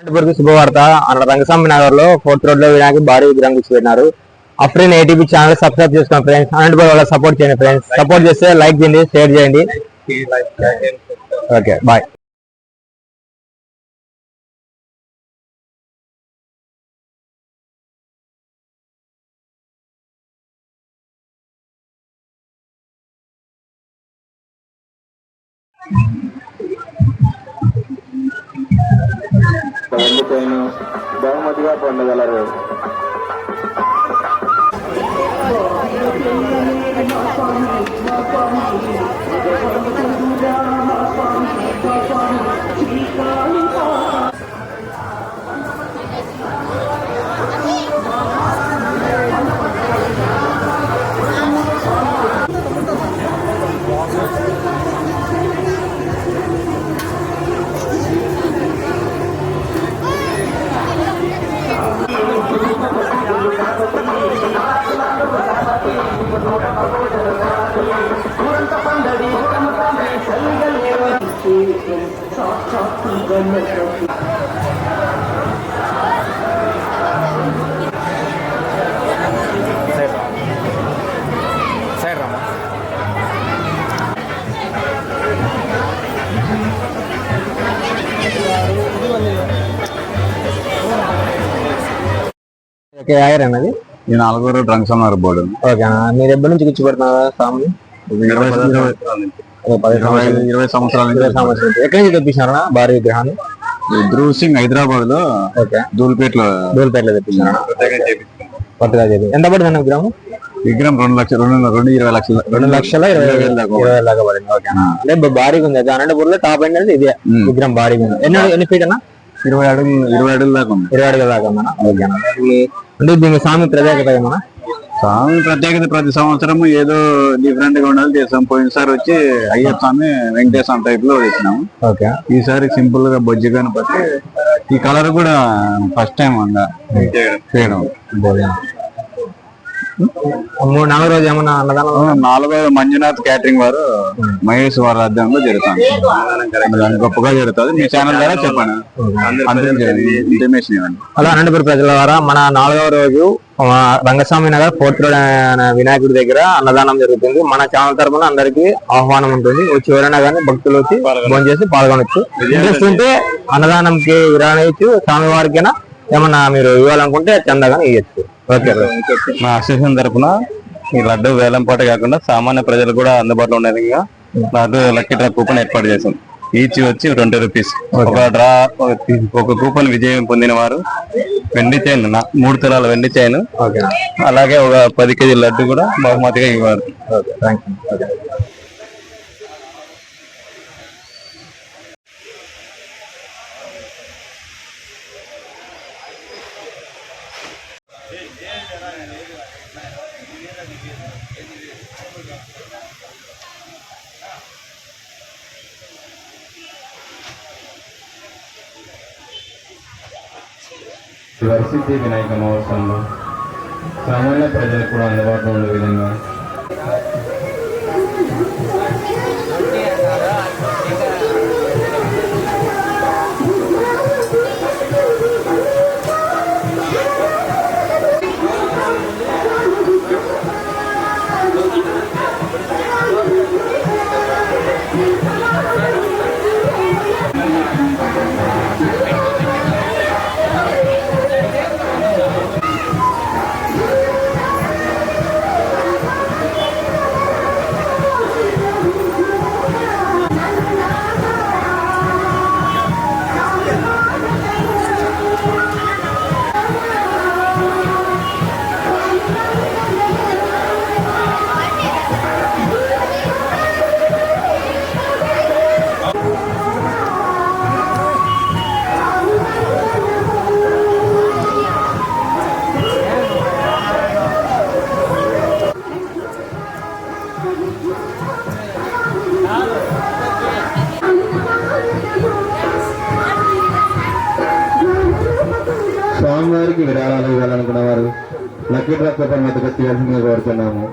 అనంతపురం శుభవార్త అన్న రంగస్వామి నగర్లో ఫోర్త్ రోడ్లో వినాయక భారీ విగ్రహం కూర్చోబెట్టినారు Afreen A T P channel subscribe చేసుకోండి ఫ్రెండ్స్. అనంతపురం వాళ్ళ సపోర్ట్ చేయండి ఫ్రెండ్స్. సపోర్ట్ చేస్తే లైక్ చేయండి షేర్ చేయండి. Okay bye వెండిపోయిన బహుమతిగా పొందగలరు Okay ఆగర్ అన్నది ఈ నాలుగో రోడ్ రంగస్వామి బోర్డు. ఓకే మీరు ఎప్పటి నుంచి కూర్చోబెడుతున్నారా స్వామిని ఇరవై ఓ పది ఇరవై సంవత్సరాలు ఇరవై సంవత్సరాల ఇరవై నుంచి సంవత్సరాలు నుంచి. ఎక్కడి నుంచి తెప్పించారా భారీ విగ్రహాన్ని ధ్రువ్ సింగ్ హైదరాబాద్ లో ఓకే ధూల్పేటలో దూల్పేటలో తెప్పించారా కొత్తగా చేసి ఎంత పడింది అన్న విగ్రహం విగ్రహం రెండు లక్షలు రెండు రెండు ఇరవై లక్షలు రెండు లక్షల ఇరవై ఇరవై వేల వేల దాకా ఇరవై వేల దాకా పడింది ఓకే అంటే బ- భారీగా ఉంది అయితే అనంతపూర్ లో టాప్ ఎండ్ అనేది ఇదే ఉమ్. విగ్రహం భారీగా ఉంది ఎన్ని ఎన్ని ఫీట్ అన్న ఇరవై అడుగులు ఇరవై అడుగుల దాకా ఉంది ఇరవై అడుగుల దాకా ఉందన్న ఓకే అన్న ఈ- అంటే దీని స్వామి ప్రత్యేకత ఏమన్నా స్వామి ప్రత్యేకత ప్రతి సంవత్సరం ఏదో డిఫరెంట్గా ఉండాలి. చేసాం పోయినసారి వచ్చి అయ్యప్ప స్వామి వెంకటేశ్వర టైప్లో వేసినాము. ఓకే. ఈసారి సింపుల్గా బొజ్జి గణపతి. ఈ కలర్ కూడా ఫస్ట్ టైం అంగా చేయడం. మూడు నాలుగు రోజు ఏమన్నా అన్నదానం? నాలుగో మంజునాథ్ క్యాటరింగ్ వారు మహేష్ వారి ఆధ్వర్యంలో జరుగుతుంది దాని గొప్పగా జరుగుతుంది. మీ ఛానల్ ద్వారా చెప్పండి. ఇవ్వండి. అలా అనంతపురం ప్రజల ద్వారా మన నాలుగవ రోజు రంగస్వామి నగర్ ఫోర్త్ రోడ్ వినాయకుడి దగ్గర అన్నదానం జరుగుతుంది. మన ఛానల్ తరపున అందరికి ఆహ్వానం ఉంటుంది. వచ్చి ఎవరైనా కానీ భక్తులు వచ్చి భోజనం చేసి పాల్గొనొచ్చు. ఇంట్రెస్ట్ ఉంటే అన్నదానంకి విరాణించు స్వామి వారికైనా ఏమన్నా మీరు ఇవ్వాలనుకుంటే చందాగా ఇవ్వచ్చు ఓకే మా అసోసియేషన్ తరఫున ఈ లడ్డు వేలం పాట కాకుండా సామాన్య ప్రజలు కూడా అందుబాటులో ఉండే విధంగా లడ్డు లక్కీ డ్రా కూపన్ ఏర్పాటు చేశాం. ఈచ్ వచ్చి ట్వంటీ రూపీస్. ఒక డ్రా ఒక కూపన్ విజయం పొందిన వారు వెండి చైన్ నా- మూడు తులాల వెండి చైన్ అలాగే ఒక పది కేజీ లడ్డు కూడా బహుమతిగా ఇవ్వాలి okay thank you okay Varasiddhi Vinayaka మహోత్సవంలో సామాన్య ప్రజలకు కూడా అందుబాటులో ఉండే విధంగా స్వామివారికి విరాళాలు ఇవ్వాలనుకున్న వారు లక్కీ డ్రాప్ పేపర్ మధ్య కోరుతున్నాము.